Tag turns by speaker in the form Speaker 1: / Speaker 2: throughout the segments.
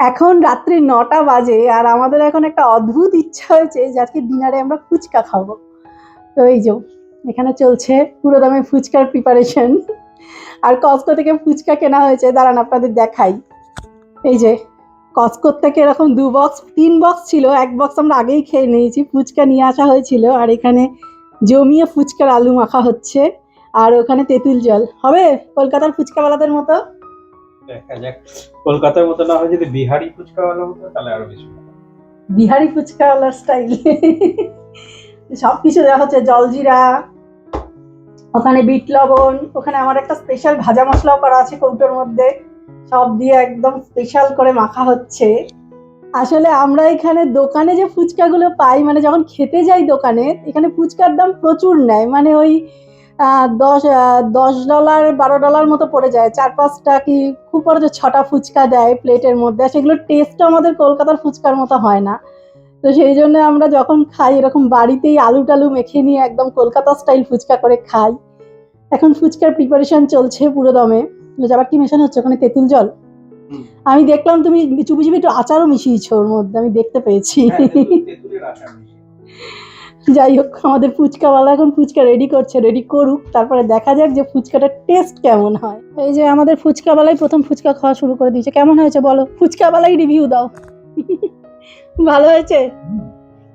Speaker 1: এখন রাত্রি নটা বাজে আর আমাদের এখন একটা অদ্ভুত ইচ্ছা হয়েছে যে আজকে ডিনারে আমরা ফুচকা খাব। তো এই যে, এখানে চলছে পুরো দামে ফুচকার প্রিপারেশন আর কস্কো থেকে ফুচকা কেনা হয়েছে, দাঁড়ান আপনাদের দেখাই। এই যে কস্কোর থেকে এরকম দু বক্স তিন বক্স ছিল, এক বক্স আমরা আগেই খেয়ে নিয়েছি, ফুচকা নিয়ে আসা হয়েছিল। আর এখানে জমিয়ে ফুচকার আলু মাখা হচ্ছে, আর ওখানে তেঁতুল জল। হবে কলকাতার ফুচকাওয়ালাদের মতো?
Speaker 2: দেখা যাক। কলকাতার মতো না হয় যদি বিহারি ফুচকাওয়ালা হতো, তাহলে আরও বেশি।
Speaker 1: বিহারি ফুচকাওয়ালার স্টাইল সব কিছু দেওয়া হচ্ছে, জলজিরা, ওখানে বিট লবণ, ওখানে আমার একটা স্পেশাল ভাজা মশলাও করা আছে কৌটোর মধ্যে। সব দিয়ে একদম স্পেশাল করে মাখা হচ্ছে। আসলে আমরা এখানে দোকানে যে ফুচকাগুলো পাই মানে যখন খেতে যাই দোকানে, এখানে ফুচকার দাম প্রচুর নেয়। মানে ওই দশ দশ ডলার বারো ডলার মতো পড়ে যায়। চার পাঁচটা কি খুব বড় যে ছটা ফুচকা দেয় প্লেটের মধ্যে। আর সেগুলোর টেস্টও আমাদের কলকাতার ফুচকার মতো হয় না। তো সেই জন্য আমরা যখন খাই এরকম বাড়িতেই আলু টালু মেখে নিয়ে একদম কলকাতা স্টাইল ফুচকা করে খাই। এখন ফুচকার প্রিপারেশন চলছে পুরো দমে আবার কি মেশানো হচ্ছে? ওখানে তেঁতুল জল? আমি দেখলাম তুমি চুপি চুপি একটু আচারও মিশিয়েছো ওর মধ্যে আমি দেখতে পেয়েছি। যাই হোক আমাদের ফুচকাওয়ালা এখন ফুচকা রেডি করছে রেডি করুক তারপরে দেখা যাক যে ফুচকাটার টেস্ট কেমন হয়। এই যে আমাদের ফুচকাওয়ালাই প্রথম ফুচকা খাওয়া শুরু করে দিয়েছে। কেমন হয়েছে বলো? ফুচকাওয়ালাই রিভিউ দাও। ভালো হয়েছে?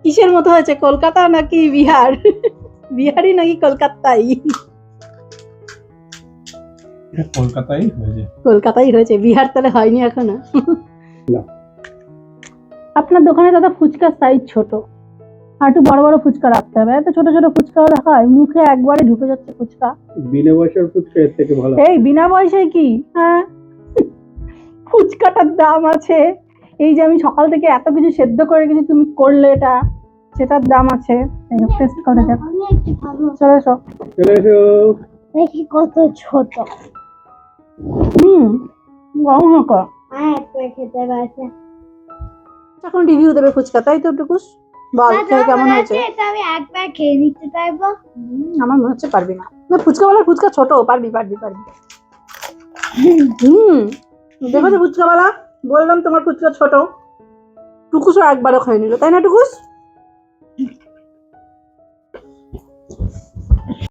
Speaker 1: কিসের মতো হয়েছে? কলকাতা নাকি বিহার? বিহারি নাকি কলকাতাই?
Speaker 2: এটা কলকাতায় হয়েছে।
Speaker 1: কলকাতাই হয়েছে। বিহার তাহলে হয়নি
Speaker 2: এখনও।
Speaker 1: আপনার দোকানে দাদা ফুচকার সাইজ ছোট। আর একটু বড় বড় ফুচকা রাখতে হবে। এত ছোট ছোট ফুচকা হয় মুখে একবারে ঢুকে যাচ্ছে ফুচকা।
Speaker 2: বিনা পয়সার ফুচকা এর থেকে ভালো।
Speaker 1: এই বিনা পয়সায় কি? হ্যাঁ? ফুচকাটার দাম আছে। এই যে আমি সকাল থেকে এত কিছু সেদ্ধ করে রেখেছি তুমি করলে এটা। সেটার দাম আছে। টেস্ট করে দেখ। চলে এসো।
Speaker 2: চলে এসো।
Speaker 3: দেখি কত ছোট।
Speaker 1: হুম হাঁকা।
Speaker 3: হ্যাঁ খেতে পারছে।
Speaker 1: এখন রিভিউ দেবে ফুচকা তাই তো টুকুস? বল তোর কেমন হয়েছে?
Speaker 3: এটা আমি একবার খেয়ে নিতে পারব।
Speaker 1: আমার মনে হচ্ছে পারবি না। না ফুচকা বলার ফুচকা ছোট পারবি পারবি পারবি। হুম দেখো তো ফুচকাওয়ালা বললাম তোমার ফুচকা ছোট। টুকুসও একবারও খেয়ে নিল তাই না টুকুস?